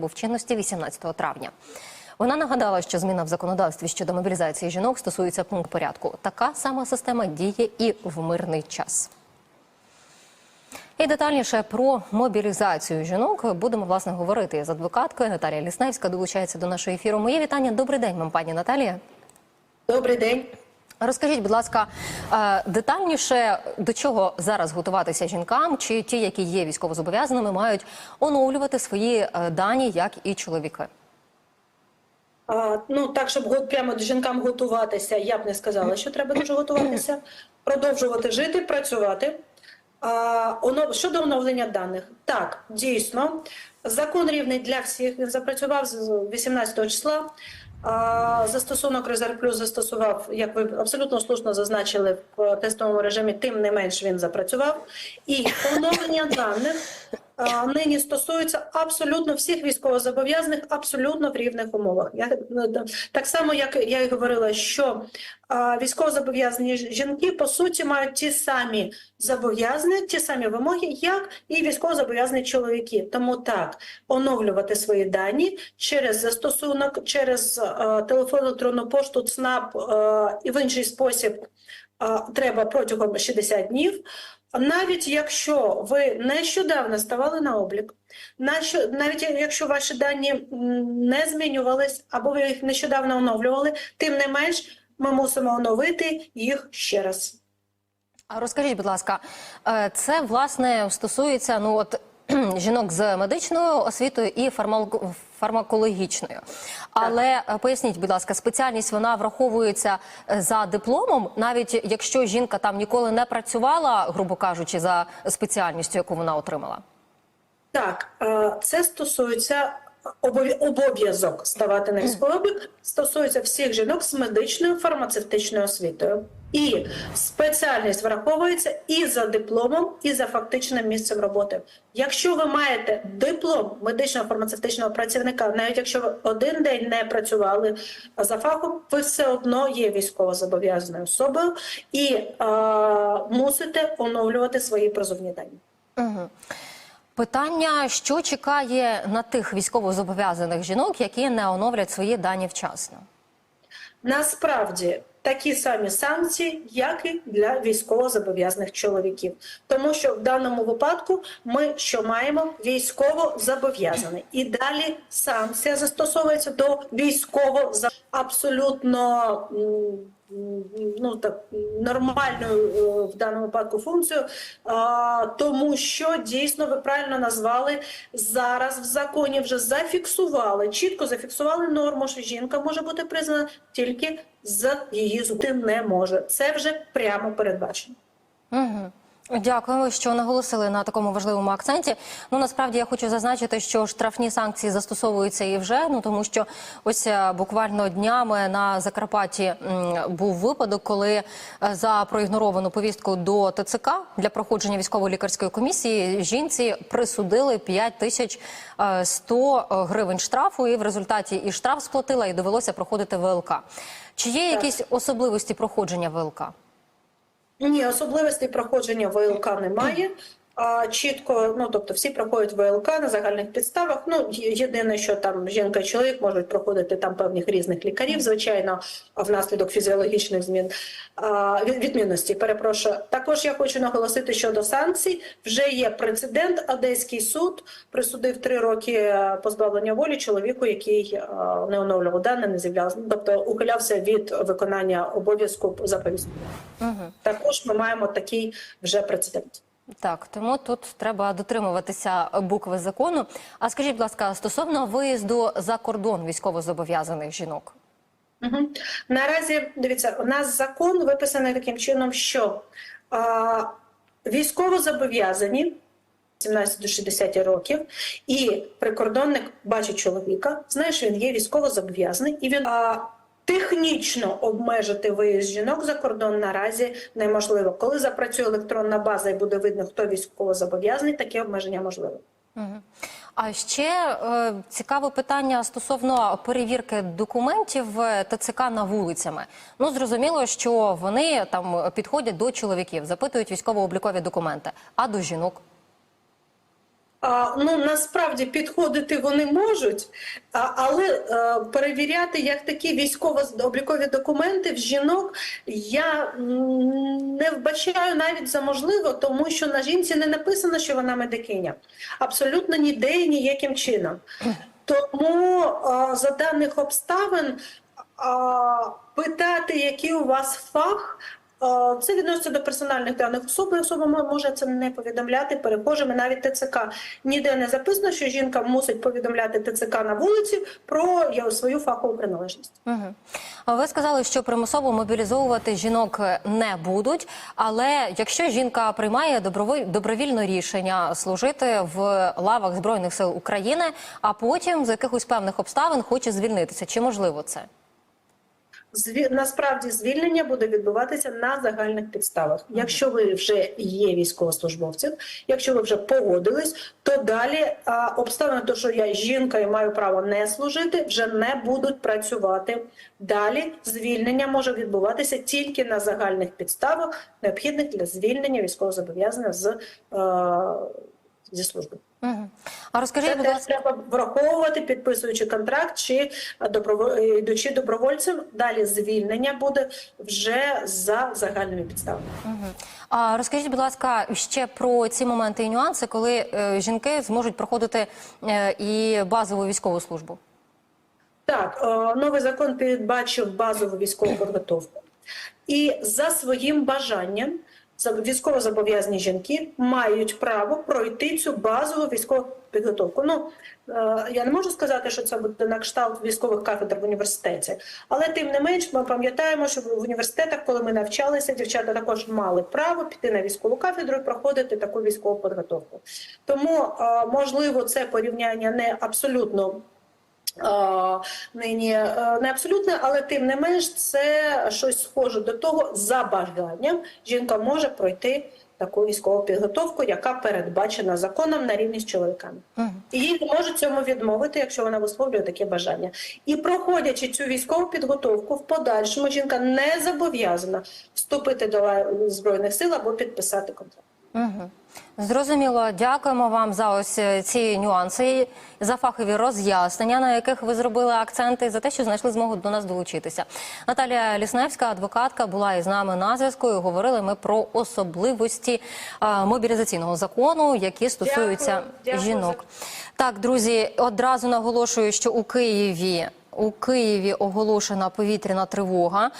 набув чинності 18 травня. Вона нагадала, що зміна в законодавстві щодо мобілізації жінок стосується пункт порядку. Така сама система діє і в мирний час. І детальніше про мобілізацію жінок будемо власне говорити з адвокаткою Наталія Лісневська. Долучається до нашого ефіру. Моє вітання. Добрий день, вам пані Наталія. Добрий день. Розкажіть, будь ласка, е, детальніше до чого зараз готуватися жінкам, чи ті, які є військовозобов'язаними, мають оновлювати свої е, дані, як і чоловіки? А, ну так, щоб прямо до жінкам готуватися, я б не сказала, що треба дуже готуватися, продовжувати жити, працювати. А, оно- щодо оновлення даних, так, дійсно, закон рівний для всіх. Він запрацював з 18 числа. Застосунок Резерв Плюс застосував, як ви абсолютно слушно зазначили в тестовому режимі, тим не менш він запрацював. І оновлення даних нині стосується абсолютно всіх військовозобов'язаних, абсолютно в рівних умовах. Я ну, так само, як я й говорила, що а, військовозобов'язані жінки по суті мають ті самі зобов'язання, ті самі вимоги, як і військовозобов'язані чоловіки. Тому так оновлювати свої дані через застосунок, через е, телефон, електронну пошту, ЦНАП е, і в інший спосіб е, треба протягом 60 днів. Навіть якщо ви нещодавно ставали на облік, навіть якщо ваші дані не змінювались або ви їх нещодавно оновлювали, тим не менш ми мусимо оновити їх ще раз. А розкажіть, будь ласка, е, це власне стосується ну от жінок з медичною освітою і фармакологічною. Але е, поясніть, будь ласка, спеціальність вона враховується е, за дипломом, навіть якщо жінка там ніколи не працювала, грубо кажучи, за спеціальністю, яку вона отримала. Так, е, це стосується обов'я- обов'язок ставати на військовий стосується всіх жінок з медичною фармацевтичною освітою. І спеціальність враховується і за дипломом, і за фактичним місцем роботи. Якщо ви маєте диплом медичного фармацевтичного працівника, навіть якщо ви один день не працювали за фахом, ви все одно є військовозобов'язаною особою і е, мусите оновлювати свої призовні дані. Угу. Питання, що чекає на тих військовозобов'язаних жінок, які не оновлять свої дані вчасно? Насправді такі самі санкції, як і для військовозобов'язаних чоловіків, тому що в даному випадку ми що маємо військово зобов'язаний, і далі санкція застосовується до військово абсолютно ну так нормальною е, в даному випадку функцію, тому що дійсно ви правильно назвали зараз в законі вже зафіксували, чітко зафіксували норму, що жінка може бути признана тільки з її згоди не може. Це вже прямо передбачено. Угу. Дякую, що наголосили на такому важливому акценті. Ну насправді я хочу зазначити, що штрафні санкції застосовуються і вже. Ну тому що ось е, буквально днями на Закарпатті був випадок, коли е, за проігноровану повістку до ТЦК для проходження військово-лікарської комісії жінці присудили 5 тисяч е, 100 гривень штрафу, і в результаті і штраф сплатила, і довелося проходити ВЛК. Чи є якісь особливості проходження ВЛК? Ні, особливостей проходження ВЛК немає. Чітко, ну тобто всі проходять ВЛК на загальних підставах. Ну єдине, що там жінка і чоловік можуть проходити там певних різних лікарів, звичайно, внаслідок фізіологічних змін відмінності. Перепрошую. Також я хочу наголосити щодо санкцій. Вже є прецедент. Одеський суд присудив три роки позбавлення волі чоловіку, який не оновлював дане, не з'являвся, тобто ухилявся від виконання обов'язку за повісткою. Угу. Також ми маємо такий вже прецедент. Так, тому тут треба дотримуватися букви закону. А скажіть, будь ласка, стосовно виїзду за кордон військовозобов'язаних жінок. Угу. Наразі дивіться, у нас закон виписаний таким чином, що а, військово зобов'язані 17 до 60 років, і прикордонник бачить чоловіка, знає, що він є військово зобов'язаний, і він а, технічно обмежити виїзд жінок за кордон наразі неможливо. Коли запрацює електронна база і буде видно, хто військово зобов'язаний, таке обмеження можливе. А ще е, цікаве питання стосовно перевірки документів ТЦК на вулицями. Ну зрозуміло, що вони там підходять до чоловіків, запитують військово-облікові документи, а до жінок. Ну насправді підходити вони можуть, але е, перевіряти як такі військово-облікові документи в жінок я не вбачаю навіть за можливо, тому що на жінці не написано, що вона медикиня. Абсолютно ніде і ніяким чином. Тому за даних обставин питати, який у вас фах. А, Це відноситься до персональних даних особи. Особа може це не повідомляти перехожим і навіть ТЦК. Ніде не записано, що жінка мусить повідомляти ТЦК на вулиці про свою фахову приналежність. Угу. Ви сказали, що примусово мобілізовувати жінок не будуть. Але якщо жінка приймає добровільне рішення служити в лавах збройних сил України, а потім з якихось певних обставин хоче звільнитися, чи можливо це? Насправді звільнення буде відбуватися на загальних підставах. Якщо ви вже є військовослужбовцем, якщо ви вже погодились, то далі обставини, то що я жінка і маю право не служити, вже не будуть працювати. Далі звільнення може відбуватися тільки на загальних підставах, необхідних для звільнення військовозобов'язаних з е... зі служби. Угу. А розкажіть, будь ласка. треба враховувати, підписуючи контракт чи доброво... йдучи добровольцем. Далі звільнення буде вже за загальними підставами. А розкажіть, будь ласка, ще про ці моменти і нюанси, коли е, жінки зможуть проходити е, і базову військову службу. Так, е, новий закон передбачив базову військову підготовку. І за своїм бажанням військовозобов'язані жінки мають право пройти цю базову військову підготовку. Ну, е, я не можу сказати, що це буде на кшталт військових кафедр в університеті, але тим не менш ми пам'ятаємо, що в університетах, коли ми навчалися, дівчата також мали право піти на військову кафедру і проходити таку військову підготовку. Тому, е, можливо, це порівняння не абсолютно нині е, не абсолютне, але тим не менш це щось схоже до того, за бажанням жінка може пройти таку військову підготовку, яка передбачена законом на рівні з чоловіками. Мгм. І їй не можуть цьому відмовити, якщо вона висловлює таке бажання. І проходячи цю військову підготовку, в подальшому жінка не зобов'язана вступити до збройних сил або підписати контракт. Угу. Зрозуміло, дякуємо вам за ось е, ці нюанси, за фахові роз'яснення, на яких ви зробили акценти, за те, що знайшли змогу до нас долучитися. Наталія Лісневська, адвокатка, була із нами на зв'язку. і Говорили ми про особливості а, мобілізаційного закону, які стосуються Дякую, дякую жінок. Так, друзі, одразу наголошую, що у Києві у Києві оголошена повітряна тривога.